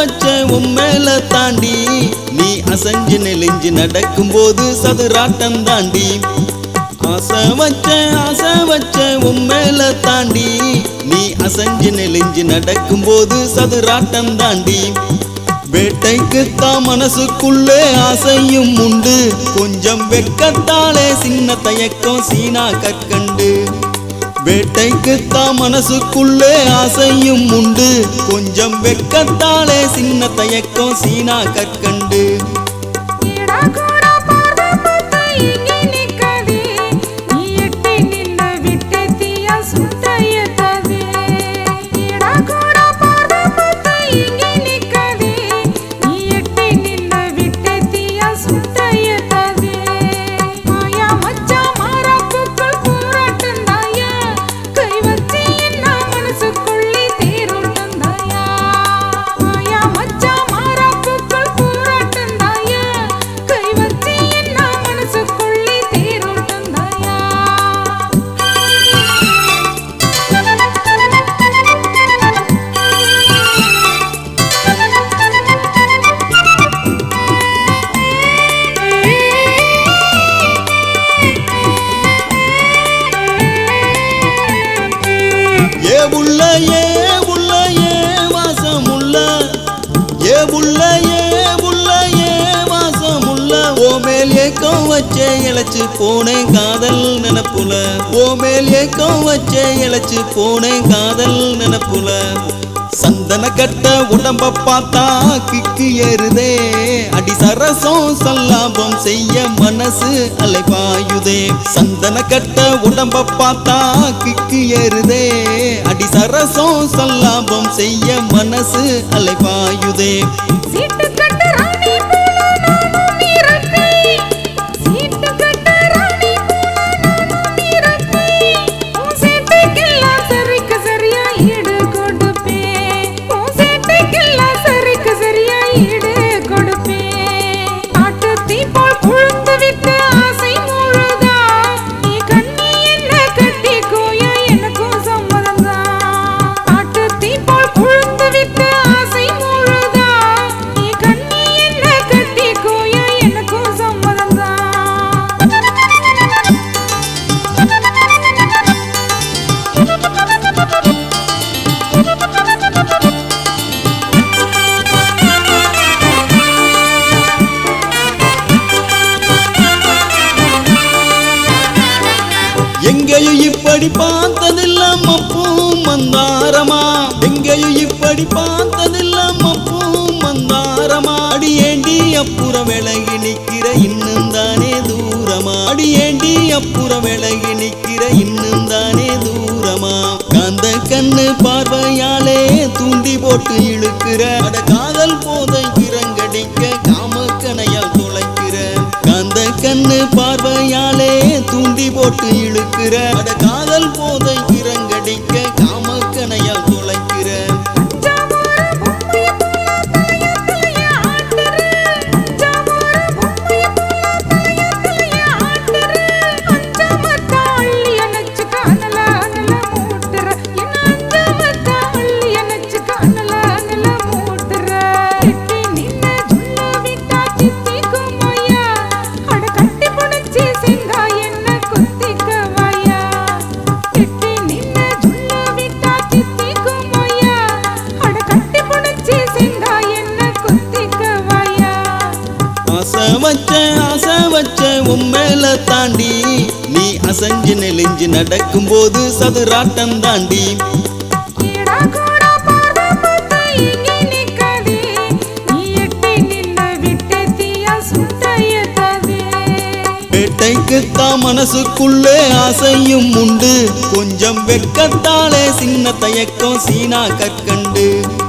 வச்ச உம்மேல தாண்டி நீ அசஞ்சு நெலிஞ்சு நடக்கும் போது சதுராட்டம் தாண்டி. ஆசை வச்ச ஆசை வச்ச உம்மேல தாண்டி நீ அசஞ்சு நெலிஞ்சு நடக்கும் போது சதுராட்டம் தாண்டி. வேட்டைக்குத்தான் மனசுக்குள்ளே ஆசையும் உண்டு. கொஞ்சம் வெட்கத்தாலே சின்ன தயக்கம் சீனா கற்கண்டு வேட்டைக்குத்தான் மனசுக்குள்ளே ஆசையும் உண்டு. கொஞ்சம் வெக்கத்தாலே சின்ன தயக்கம் சீனா கற்கண்டு. ஏ ஏ புள்ள ஏ வாசமுள்ள. ஏ புள்ள ஏ புள்ள ஏ வாசமுள்ள. ஓ மேல் ஏக்கம் வச்சே இழைச்சு போனேன் காதல் நினப்புல. ஓ மேல் ஏக்கம் வச்சே இழைச்சு போனேன் காதல் நினப்புல. சந்தன கட்ட உடம்ப பார்த்தா கிக்கு ஏறுதே. அடி சரசம் சல்லாபம் செய்ய மனசு அலைபாயுதே. சந்தன கட்ட உடம்ப பார்த்தா கிக்கு ஏறுதே. அடி சரசம் சல்லாபம் செய்ய மனசு அலைபாயுதே. எங்கேயும் இப்படி பார்த்ததெல்லாம் மப்பும் மந்தாரமா? எங்கேயும் இப்படி பார்த்ததெல்லாம் மப்பும் மந்தாரமா? அடி ஏண்டி அப்புற விலகி நிற்கிற இன்னும் தானே தூரமா? அடி ஏண்டி அப்புற விலகி நிற்கிற இன்னும் தானே தூரமா? காந்த கண்ணு பார்வையாலே தூண்டி போட்டு இழுக்கிற போட்டு இழுக்கிற. காதல் போத வச்ச உண்மையில தாண்டி நீ அசஞ்சு நெலிஞ்சு நடக்கும்போது சதுராட்டம் தாண்டி. வேட்டைக்குத்தான் மனசுக்குள்ளே ஆசையும் உண்டு. கொஞ்சம் வெட்கத்தாலே சின்ன தயக்கம் சீனா கற்கண்டு.